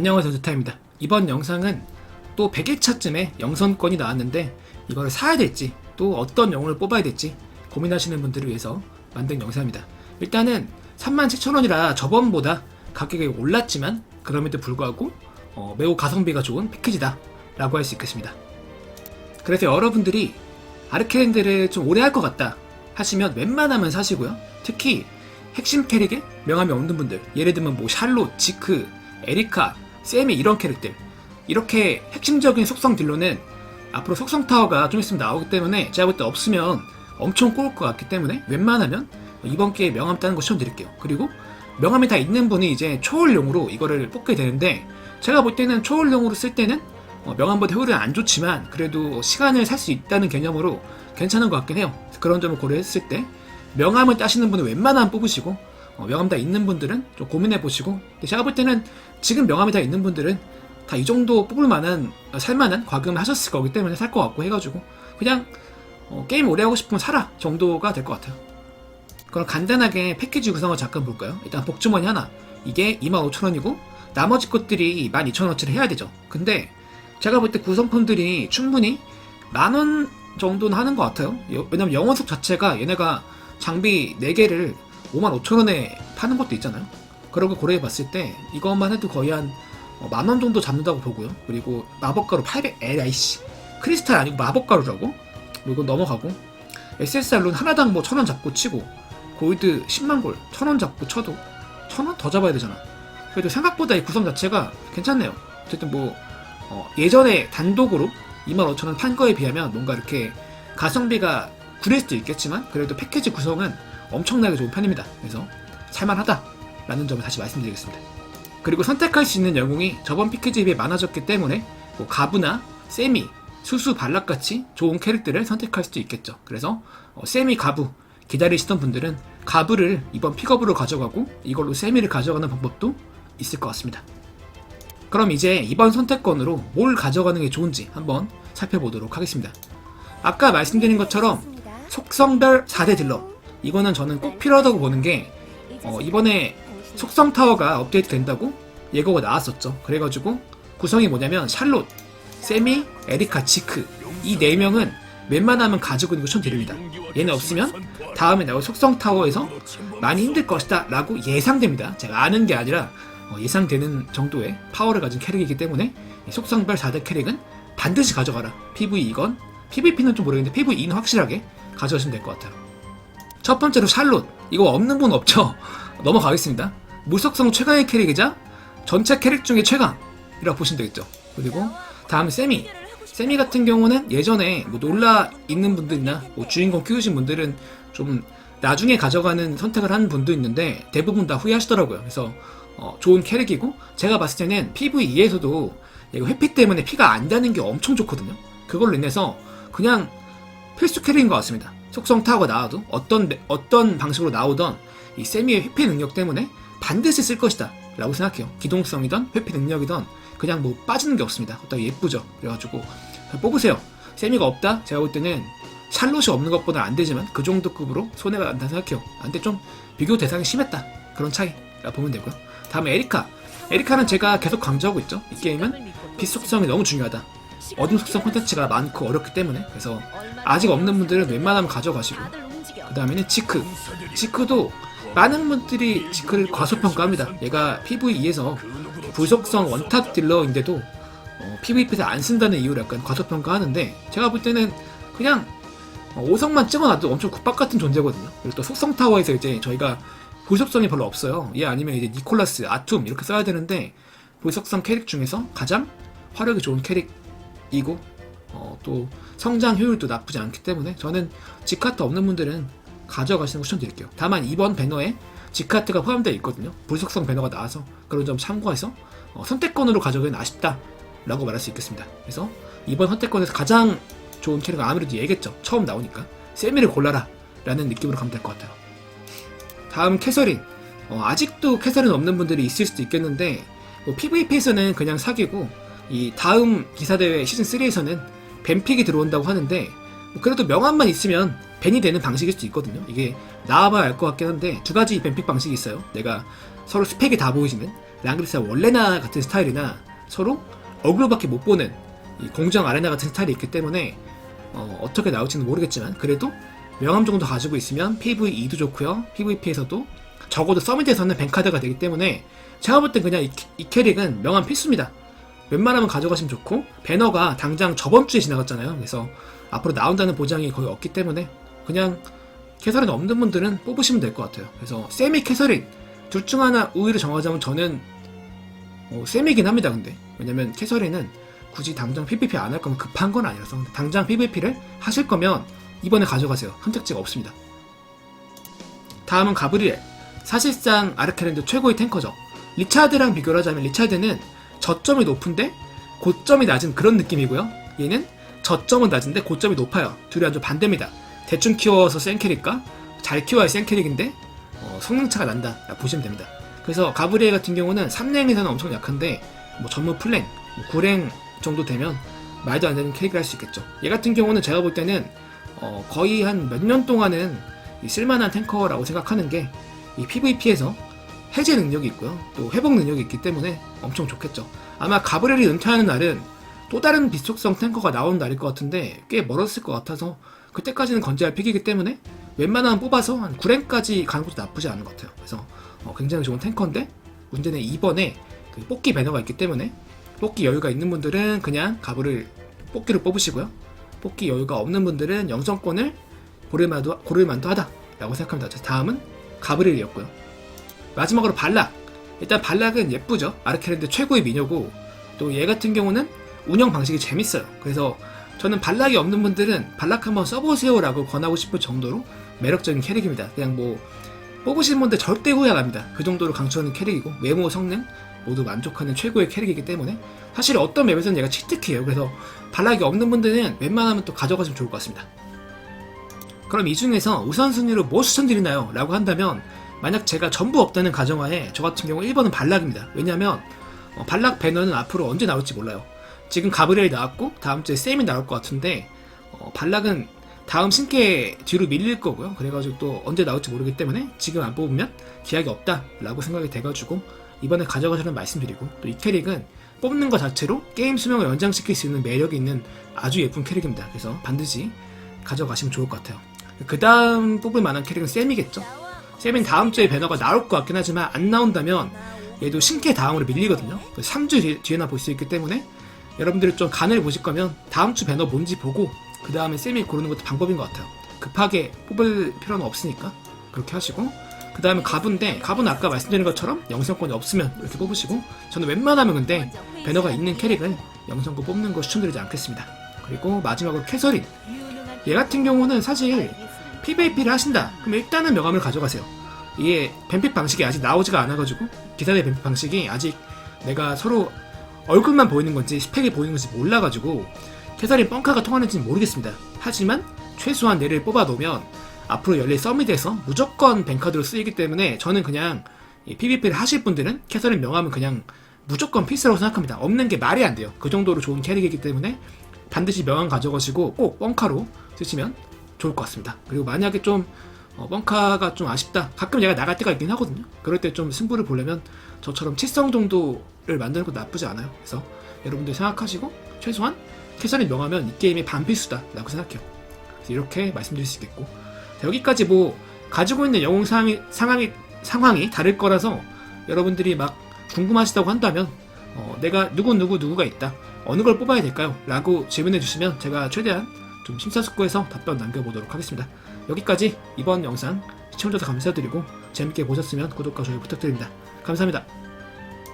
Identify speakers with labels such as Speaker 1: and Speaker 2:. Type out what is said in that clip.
Speaker 1: 안녕하세요 두타입니다. 이번 영상은 또 100일차쯤에 영선권이 나왔는데 이거를 사야 될지 또 어떤 영웅을 뽑아야 될지 고민하시는 분들을 위해서 만든 영상입니다. 일단은 37,000원이라 저번보다 가격이 올랐지만 그럼에도 불구하고 어, 매우 가성비가 좋은 패키지다 라고 할 수 있겠습니다. 그래서 여러분들이 아르케랜드를 좀 오래 할 것 같다 하시면 웬만하면 사시고요. 특히 핵심 캐릭에 명함이 없는 분들 예를 들면 뭐 샬롯, 지크, 에리카, 세미 이런 캐릭들 이렇게 핵심적인 속성 딜로는 앞으로 속성 타워가 좀 있으면 나오기 때문에 제가 볼 때 없으면 엄청 꼬을 것 같기 때문에 웬만하면 이번 기회에 명함 따는 거 추천드릴게요. 그리고 명함이 다 있는 분이 이제 초월용으로 이거를 뽑게 되는데 제가 볼 때는 초월용으로 쓸 때는 어, 명함보다 효율은 안 좋지만 그래도 시간을 살 수 있다는 개념으로 괜찮은 것 같긴 해요. 그런 점을 고려했을 때 명함을 따시는 분은 웬만하면 뽑으시고 어, 명함 다 있는 분들은 좀 고민해 보시고 제가 볼 때는 지금 명함이 다 있는 분들은 다 이 정도 뽑을 만한 어, 살만한 과금을 하셨을 거기 때문에 살 것 같고 해가지고 그냥 어, 게임 오래 하고 싶으면 사라 정도가 될 것 같아요. 그럼 간단하게 패키지 구성을 잠깐 볼까요? 일단 복주머니 하나. 이게 25,000원이고 나머지 것들이 12,000원어치를 해야 되죠. 근데 제가 볼 때 구성품들이 충분히 만원 정도는 하는 것 같아요. 여- 왜냐면 영원석 자체가 얘네가 장비 4개를 55,000원에 파는 것도 있잖아요. 그런 거 고려해 봤을 때 이것만 해도 거의 한 어, 만원 정도 잡는다고 보고요. 그리고 마법가루 800 에라이씨. 크리스탈 아니고 마법가루라고? 뭐 이건 넘어가고. SSR로는 하나당 뭐 1000원 잡고 치고 골드 10만 골 1000원 잡고 쳐도 1000원 더 잡아야 되잖아. 그래도 생각보다 이 구성 자체가 괜찮네요. 어쨌든 뭐 어, 예전에 단독으로 25,000원 판 거에 비하면 뭔가 이렇게 가성비가 구릴 수도 있겠지만 그래도 패키지 구성은 엄청나게 좋은 편입니다. 그래서 살만하다라는 점을 다시 말씀드리겠습니다. 그리고 선택할 수 있는 영웅이 저번 패키지에 비해 많아졌기 때문에 뭐 가부나 세미, 수수, 발락같이 좋은 캐릭터를 선택할 수도 있겠죠. 그래서 어, 세미, 가부 기다리시던 분들은 가부를 이번 픽업으로 가져가고 이걸로 세미를 가져가는 방법도 있을 것 같습니다. 그럼 이제 이번 선택권으로 뭘 가져가는 게 좋은지 한번 살펴보도록 하겠습니다. 아까 말씀드린 것처럼 속성별 4대 딜러 이거는 저는 꼭 필요하다고 보는 게 어, 이번에 속성 타워가 업데이트 된다고 예고가 나왔었죠. 그래가지고 구성이 뭐냐면 샬롯, 세미, 에리카, 지크 이 네 명은 웬만하면 가지고 있는 거 추천드립니다. 얘네 없으면 다음에 나올 속성 타워에서 많이 힘들 것이다 라고 예상됩니다. 제가 아는 게 아니라 어, 예상되는 정도의 파워를 가진 캐릭이기 때문에 이 속성별 4대 캐릭은 반드시 가져가라. PVE건 PVP는 좀 모르겠는데 PVE는 확실하게 가져가시면 될 것 같아요. 첫 번째로 샬롯. 이거 없는 분 없죠? 넘어가겠습니다. 무속성 최강의 캐릭이자 전체 캐릭 중에 최강이라고 보시면 되겠죠. 그리고 다음 세미. 세미 같은 경우는 예전에 뭐 놀라 있는 분들이나 뭐 주인공 키우신 분들은 좀 나중에 가져가는 선택을 한 분도 있는데 대부분 다 후회하시더라고요. 그래서 어, 좋은 캐릭이고 제가 봤을 때는 PVE에서도 이거 회피 때문에 피가 안 다는 게 엄청 좋거든요. 그걸로 인해서 그냥 필수 캐릭인 것 같습니다. 속성 타워가 나와도 어떤 매- 어떤 방식으로 나오던 이 세미의 회피 능력 때문에 반드시 쓸 것이다 라고 생각해요. 기동성이던 회피 능력이던 그냥 뭐 빠지는 게 없습니다. 어따 예쁘죠. 그래가지고 뽑으세요. 세미가 없다? 제가 볼 때는 샬롯이 없는 것보다 안 되지만 그 정도 급으로 손해가 난다 생각해요. 아, 근데 좀 비교 대상이 심했다. 그런 차이라 보면 되고요. 다음에 에리카. 에리카는 제가 계속 강조하고 있죠. 이 게임은 빛 속성이 너무 중요하다. 어둠 속성 콘텐츠가 많고 어렵기 때문에. 그래서 아직 없는 분들은 웬만하면 가져가시고. 그 다음에는 지크. 지크도 많은 분들이 지크를 과소평가합니다. 얘가 PVE에서 불속성 원탑 딜러인데도 어, PVP에서 안 쓴다는 이유로 약간 과소평가하는데 제가 볼 때는 그냥 어, 5성만 찍어놔도 엄청 국밥 같은 존재거든요. 그리고 또 속성 타워에서 이제 저희가 불속성이 별로 없어요. 얘 아니면 이제 니콜라스, 아툼 이렇게 써야 되는데 불속성 캐릭 중에서 가장 화력이 좋은 캐릭 이고 어, 또 성장 효율도 나쁘지 않기 때문에 저는 지카트 없는 분들은 가져가시는 거 추천드릴게요. 다만 이번 배너에 지카트가 포함되어 있거든요. 불속성 배너가 나와서 그런 점 참고해서 어, 선택권으로 가져가기는 아쉽다 라고 말할 수 있겠습니다. 그래서 이번 선택권에서 가장 좋은 캐릭은 아무래도 얘겠죠. 처음 나오니까 세미를 골라라 라는 느낌으로 가면 될 것 같아요. 다음 캐서린 어, 아직도 캐서린 없는 분들이 있을 수도 있겠는데 뭐 PVP에서는 그냥 사기고 이 다음 기사대회 시즌 3에서는 뱀픽이 들어온다고 하는데 뭐 그래도 명함만 있으면 벤이 되는 방식일 수도 있거든요. 이게 나와봐야 알 것 같긴 한데 두 가지 뱀픽 방식이 있어요. 내가 서로 스펙이 다 보이시는 랑그리스와 원래나 같은 스타일이나 서로 얼굴밖에 못 보는 이 공정 아레나 같은 스타일이 있기 때문에 어, 떻게 나올지는 모르겠지만 그래도 명함 정도 가지고 있으면 PVE도 좋고요. PVP에서도 적어도 서밋에서는 뱅카드가 되기 때문에 제가 볼 땐 그냥 이, 이 캐릭은 명함 필수입니다. 웬만하면 가져가시면 좋고 배너가 당장 저번 주에 지나갔잖아요. 그래서 앞으로 나온다는 보장이 거의 없기 때문에 그냥 캐서린 없는 분들은 뽑으시면 될 것 같아요. 그래서 세미 캐서린 둘 중 하나 우위를 정하자면 저는 어, 세미긴 합니다. 근데 왜냐면 캐서린은 굳이 당장 PVP 안 할 거면 급한 건 아니라서 당장 PVP를 하실 거면 이번에 가져가세요. 선택지가 없습니다. 다음은 가브리엘. 사실상 아르케랜드 최고의 탱커죠. 리차드랑 비교를 하자면 리차드는 저점이 높은데 고점이 낮은 그런 느낌이고요. 얘는 저점은 낮은데 고점이 높아요. 둘이 완전 반대입니다. 대충 키워서 센 캐릭과 잘 키워야 센 캐릭인데 어, 성능차가 난다 보시면 됩니다. 그래서 가브리엘 같은 경우는 3랭에서는 엄청 약한데 뭐 전무 풀랭, 뭐 9랭 정도 되면 말도 안 되는 캐릭을 할 수 있겠죠. 얘 같은 경우는 제가 볼 때는 어, 거의 한 몇 년 동안은 이 쓸만한 탱커라고 생각하는 게 이 PVP에서 해제 능력이 있고요. 또 회복 능력이 있기 때문에 엄청 좋겠죠. 아마 가브렐이 은퇴하는 날은 또 다른 비속성 탱커가 나오는 날일 것 같은데 꽤 멀었을 것 같아서 그때까지는 건재할 픽이기 때문에 웬만하면 뽑아서 한 9랭까지 가는 것도 나쁘지 않은 것 같아요. 그래서 어, 굉장히 좋은 탱커인데 문제는 이번에 그 뽑기 배너가 있기 때문에 뽑기 여유가 있는 분들은 그냥 가브를 뽑기를 뽑으시고요. 뽑기 여유가 없는 분들은 영성권을 고를만도, 고를만도 하다라고 생각합니다. 자, 다음은 가브리엘이었고요. 마지막으로 발락. 일단 발락은 예쁘죠. 아르케랜드 최고의 미녀고 또 얘 같은 경우는 운영 방식이 재밌어요. 그래서 저는 발락이 없는 분들은 발락 한번 써보세요라고 권하고 싶을 정도로 매력적인 캐릭입니다. 그냥 뭐 뽑으시는 분들 절대 후회 안 합니다. 그 정도로 강추하는 캐릭이고 외모 성능 모두 만족하는 최고의 캐릭이기 때문에 사실 어떤 맵에서는 얘가 치트키예요. 그래서 발락이 없는 분들은 웬만하면 또 가져가시면 좋을 것 같습니다. 그럼 이 중에서 우선순위로 뭐 추천드리나요? 라고 한다면 만약 제가 전부 없다는 가정하에 저 같은 경우 1번은 발락입니다. 왜냐면 어, 발락 배너는 앞으로 언제 나올지 몰라요. 지금 가브리엘 나왔고 다음 주에 쌤이 나올 것 같은데 어, 발락은 다음 신캐 뒤로 밀릴 거고요. 그래가지고 또 언제 나올지 모르기 때문에 지금 안 뽑으면 기약이 없다라고 생각이 돼가지고 이번에 가져가시는 말씀드리고 또 이 캐릭은 뽑는 것 자체로 게임 수명을 연장시킬 수 있는 매력이 있는 아주 예쁜 캐릭입니다. 그래서 반드시 가져가시면 좋을 것 같아요. 그 다음 뽑을 만한 캐릭은 쌤이겠죠. 쌤은 다음 주에 배너가 나올 것 같긴 하지만 안 나온다면 얘도 신캐 다음으로 밀리거든요. 3주 뒤에 나 볼 수 있기 때문에 여러분들이 좀 간을 보실 거면 다음 주 배너 뭔지 보고 그 다음에 쌤이 고르는 것도 방법인 것 같아요. 급하게 뽑을 필요는 없으니까 그렇게 하시고 그 다음에 가부인데 가부는 아까 말씀드린 것처럼 영성권이 없으면 이렇게 뽑으시고 저는 웬만하면 근데 배너가 있는 캐릭은 영성권 뽑는 거 추천드리지 않겠습니다. 그리고 마지막으로 캐서린 얘 같은 경우는 사실 PVP를 하신다. 그럼 일단은 명함을 가져가세요. 이게 뱀픽 방식이 아직 나오지가 않아가지고 기사의 뱀픽 방식이 아직 내가 서로 얼굴만 보이는 건지 스펙이 보이는 건지 몰라가지고 캐서린 뻥카가 통하는지는 모르겠습니다. 하지만 최소한 얘를 뽑아 놓으면 앞으로 열릴 서밋에서 무조건 뱅카드로 쓰이기 때문에 저는 그냥 PVP를 하실 분들은 캐서린 명함은 그냥 무조건 필수라고 생각합니다. 없는 게 말이 안 돼요. 그 정도로 좋은 캐릭이기 때문에 반드시 명함 가져가시고 꼭 뻥카로 쓰시면 좋을 것 같습니다. 그리고 만약에 좀 어, 뻥카가 좀 아쉽다. 가끔 얘가 나갈 때가 있긴 하거든요. 그럴 때 좀 승부를 보려면 저처럼 칠성 정도를 만드는 것도 나쁘지 않아요. 그래서 여러분들 생각하시고 최소한 캐서린 명하면 이 게임의 반필수다라고 생각해요. 그래서 이렇게 말씀드릴 수 있겠고 자, 여기까지 뭐 가지고 있는 영웅 상황이, 상황이 상황이 다를 거라서 여러분들이 막 궁금하시다고 한다면 어, 내가 누구 누구 누구가 있다 어느 걸 뽑아야 될까요? 라고 질문해 주시면 제가 최대한 좀 심사숙고해서 답변 남겨보도록 하겠습니다. 여기까지 이번 영상 시청해주셔서 감사드리고 재밌게 보셨으면 구독과 좋아요 부탁드립니다. 감사합니다.